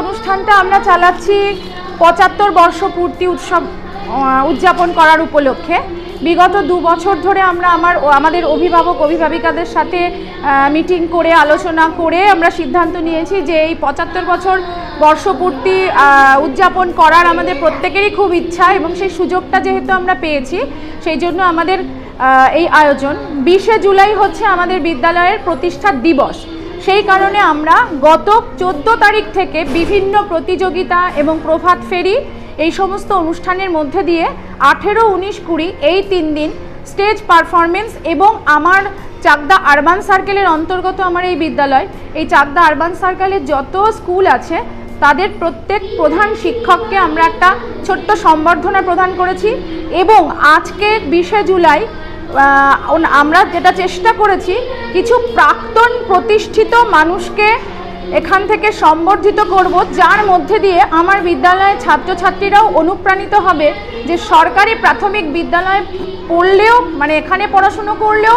অনুষ্ঠানটা আমরা চালাচ্ছি পঁচাত্তর বর্ষ পূর্তি উৎসব উদযাপন করার উপলক্ষে। বিগত দু বছর ধরে আমরা আমার আমাদের অভিভাবক, অভিভাবিকাদের সাথে মিটিং করে, আলোচনা করে আমরা সিদ্ধান্ত নিয়েছি যে এই পঁচাত্তর বছর বর্ষপূর্তি উদযাপন করার আমাদের প্রত্যেকেরই খুব ইচ্ছা এবং সেই সুযোগটা যেহেতু আমরা পেয়েছি, সেই জন্য আমাদের এই আয়োজন। বিশে জুলাই হচ্ছে আমাদের বিদ্যালয়ের প্রতিষ্ঠা দিবস। সেই কারণে আমরা গত চোদ্দ তারিখ থেকে বিভিন্ন প্রতিযোগিতা এবং প্রভাত ফেরি এই সমস্ত অনুষ্ঠানের মধ্যে দিয়ে আঠেরো, উনিশ, কুড়ি এই তিন দিন স্টেজ পারফরমেন্স এবং আমার চাকদা আরবান সার্কেলের অন্তর্গত আমার এই বিদ্যালয়, এই চাকদা আরবান সার্কেলের যত স্কুল আছে, তাদের প্রত্যেক প্রধান শিক্ষককে আমরা একটা ছোট্ট সম্বর্ধনা প্রদান করেছি এবং আজকে বিশে জুলাই আমরা যেটা চেষ্টা করেছি, কিছু প্রাক্তন প্রতিষ্ঠিত মানুষকে এখান থেকে সম্বর্ধিত করব, যার মধ্যে দিয়ে আমার বিদ্যালয়ের ছাত্রছাত্রীরাও অনুপ্রাণিত হবে যে সরকারি প্রাথমিক বিদ্যালয়ে পড়লেও মানে এখানে পড়াশুনো করলেও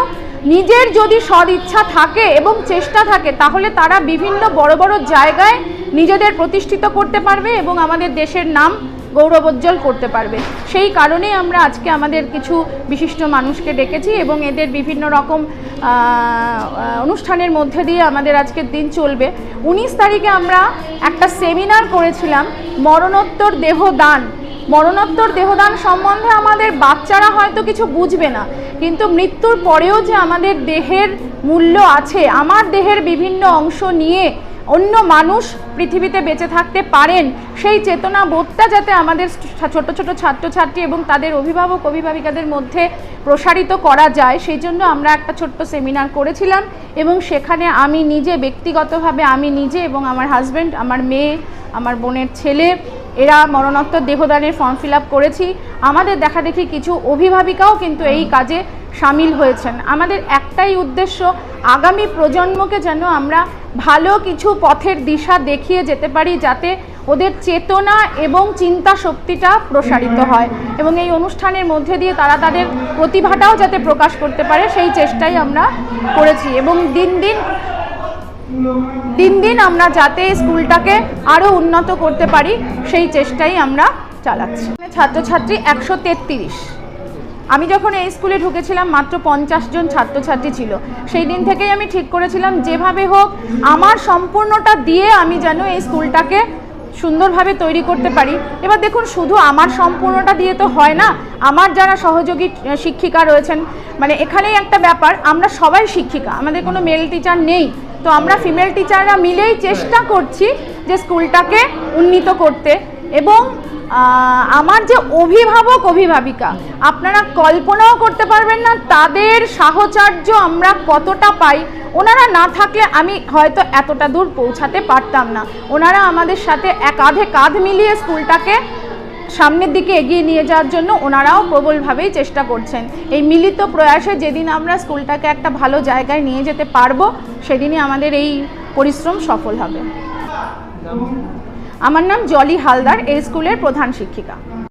নিজের যদি সদিচ্ছা থাকে এবং চেষ্টা থাকে, তাহলে তারা বিভিন্ন বড় বড় জায়গায় নিজেদের প্রতিষ্ঠিত করতে পারবে এবং আমাদের দেশের নাম গৌরবোজ্জ্বল করতে পারবে। সেই কারণেই আমরা আজকে আমাদের কিছু বিশিষ্ট মানুষকে ডেকেছি এবং এদের বিভিন্ন রকম অনুষ্ঠানের মধ্যে দিয়ে আমাদের আজকের দিন চলবে। উনিশ তারিখে আমরা একটা সেমিনার করেছিলাম, মরণোত্তর দেহদান। মরণোত্তর দেহদান সম্বন্ধে আমাদের বাচ্চারা হয়তো কিছু বুঝবে না, কিন্তু মৃত্যুর পরেও যে আমাদের দেহের মূল্য আছে, আমার দেহের বিভিন্ন অংশ নিয়ে অন্য মানুষ পৃথিবীতে বেঁচে থাকতে পারেন, সেই চেতনা বোধটা যাতে আমাদের ছোট ছোট ছাত্রছাত্রী এবং তাদের অভিভাবক, অভিভাবিকাদের মধ্যে প্রসারিত করা যায়, সেই জন্য আমরা একটা ছোট্ট সেমিনার করেছিলাম এবং সেখানে আমি নিজে ব্যক্তিগতভাবে আমি নিজে এবং আমার হাজব্যান্ড আমার মেয়ে, আমার বোনের ছেলে, এরা মরণোত্তর দেহদানের ফর্ম ফিল করেছি। আমাদের দেখা দেখি কিছু অভিভাবিকাও কিন্তু এই কাজে সামিল হয়েছেন। আমাদের একটাই উদ্দেশ্য, আগামী প্রজন্মকে যেন আমরা ভালো কিছু পথের দিশা দেখিয়ে যেতে পারি যাতে ওদের চেতনা এবং চিন্তা শক্তিটা প্রসারিত হয়। এবং এই অনুষ্ঠানের মধ্যে দিয়ে তারা তাদের প্রতিভাটাও যাতে প্রকাশ করতে পারে, সেই চেষ্টাই আমরা করেছি। এবং দিন দিন দিন দিন আমরা যাতে স্কুলটাকে আরও উন্নত করতে পারি, সেই চেষ্টাই আমরা চালাচ্ছি। ছাত্রছাত্রী একশো তেত্রিশ। আমি যখন এই স্কুলে ঢুকেছিলাম, মাত্র পঞ্চাশ জন ছাত্রছাত্রী ছিল। সেই দিন থেকেই আমি ঠিক করেছিলাম, যেভাবে হোক আমার সম্পূর্ণটা দিয়ে আমি যেন এই স্কুলটাকে সুন্দরভাবে তৈরি করতে পারি। এবার দেখুন, শুধু আমার সম্পূর্ণটা দিয়ে তো হয় না, আমার যারা সহযোগী শিক্ষিকা রয়েছেন মানে এখানেই একটা ব্যাপার, আমরা সবাই শিক্ষিকা, আমাদের কোনো মেল টিচার নেই। তো আমরা ফিমেল টিচাররা মিলেই চেষ্টা করছি যে স্কুলটাকে উন্নীত করতে। এবং আমার যে অভিভাবক, অভিভাবিকা, আপনারা কল্পনাও করতে পারবেন না তাদের সাহচর্য আমরা কতটা পাই। ওনারা না থাকলে আমি হয়তো এতটা দূর পৌঁছাতে পারতাম না। ওনারা আমাদের সাথে এক কাঁধে কাঁধ মিলিয়ে স্কুলটাকে সামনের দিকে এগিয়ে নিয়ে যাওয়ার জন্য ওনারাও প্রবলভাবেই চেষ্টা করছেন। এই মিলিত প্রয়াসে যেদিন আমরা স্কুলটাকে একটা ভালো জায়গায় নিয়ে যেতে পারব, সেদিনই আমাদের এই পরিশ্রম সফল হবে। আমার নাম জলি হালদার এই স্কুলের প্রধান শিক্ষিকা।